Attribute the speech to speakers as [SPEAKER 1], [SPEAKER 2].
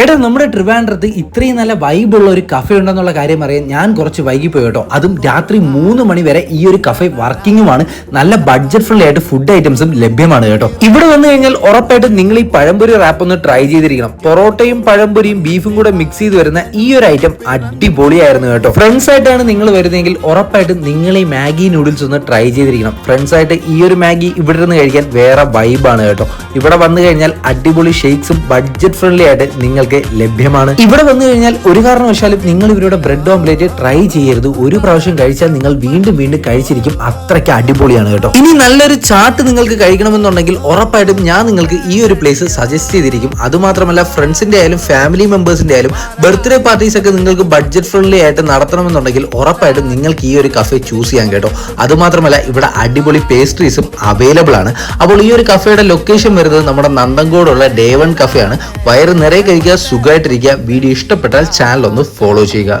[SPEAKER 1] എടാ നമ്മുടെ ട്രിവാൻഡ്രത്ത് ഇത്രയും നല്ല വൈബുള്ള ഒരു കഫേ ഉണ്ടെന്നുള്ള കാര്യം അറിയാൻ ഞാൻ കുറച്ച് വൈകിപ്പോയി കേട്ടോ. അതും രാത്രി മൂന്ന് മണി വരെ ഈ ഒരു കഫേ വർക്കിംഗുമാണ് നല്ല ബഡ്ജറ്റ് ഫ്രണ്ട്ലി ആയിട്ട് ഫുഡ് ഐറ്റംസും ലഭ്യമാണ് കേട്ടോ. ഇവിടെ വന്നു കഴിഞ്ഞാൽ ഉറപ്പായിട്ടും നിങ്ങൾ ഈ പഴംപൊരി റാപ്പ് ഒന്ന് ട്രൈ ചെയ്തിരിക്കണം. പൊറോട്ടയും പഴംപൊരിയും ബീഫും കൂടെ മിക്സ് ചെയ്ത് വരുന്ന ഈ ഒരു ഐറ്റം അടിപൊളിയായിരുന്നു കേട്ടോ. ഫ്രണ്ട്സ് ആയിട്ടാണ് നിങ്ങൾ വരുന്നതെങ്കിൽ ഉറപ്പായിട്ടും നിങ്ങൾ ഈ മാഗി നൂഡിൽസ് ഒന്ന് ട്രൈ ചെയ്തിരിക്കണം. ഫ്രണ്ട്സ് ആയിട്ട് ഈ ഒരു മാഗി ഇവിടെ നിന്ന് കഴിക്കാൻ വേറെ വൈബാണ് കേട്ടോ. ഇവിടെ വന്നു കഴിഞ്ഞാൽ അടിപൊളി ഷേക്സും ബഡ്ജറ്റ് ഫ്രണ്ട്ലി ആയിട്ട് നിങ്ങൾക്ക് ലഭ്യമാണ്. ഇവിടെ വന്നു കഴിഞ്ഞാൽ ഒരു കാരണവശാലും നിങ്ങൾ ഇവരുടെ ബ്രെഡ് ഓംലേറ്റ് ട്രൈ ചെയ്യരുത്. ഒരു പ്രാവശ്യം കഴിച്ചാൽ നിങ്ങൾ വീണ്ടും വീണ്ടും കഴിച്ചിരിക്കും. അത്രയ്ക്ക് അടിപൊളിയാണ് കേട്ടോ. ഇനി നല്ലൊരു ചാട്ട് നിങ്ങൾക്ക് കഴിക്കണമെന്നുണ്ടെങ്കിൽ ഉറപ്പായിട്ടും ഞാൻ നിങ്ങൾക്ക് ഈ ഒരു പ്ലേസ് സജസ്റ്റ് ചെയ്തിരിക്കും. അതുമാത്രമല്ല ഫ്രണ്ട്സിന്റെ ആയാലും ഫാമിലി മെമ്പേഴ്സിന്റെ ആയാലും ബർത്ത്ഡേ പാർട്ടീസ് ഒക്കെ നിങ്ങൾക്ക് ബഡ്ജറ്റ് ഫ്രണ്ട്ലി ആയിട്ട് നടത്തണമെന്നുണ്ടെങ്കിൽ ഉറപ്പായിട്ടും നിങ്ങൾക്ക് ഈ ഒരു കഫേ ചൂസ് ചെയ്യാൻ കേട്ടോ. അതുമാത്രമല്ല ഇവിടെ അടിപൊളി പേസ്ട്രീസും അവൈലബിൾ ആണ്. അപ്പോൾ ഈ ഒരു കഫേയുടെ ലൊക്കേഷൻ വരുന്നത് നമ്മുടെ നന്ദങ്കോടുള്ള ഡേ വൺ കഫേ ആണ്. വയറ് നിറയെ കഴിക്കുക സുഖമായിട്ടിരിക്കുക വീഡിയോ ഇഷ്ടപ്പെട്ടാൽ ചാനൽ ഒന്ന് ഫോളോ ചെയ്യുക.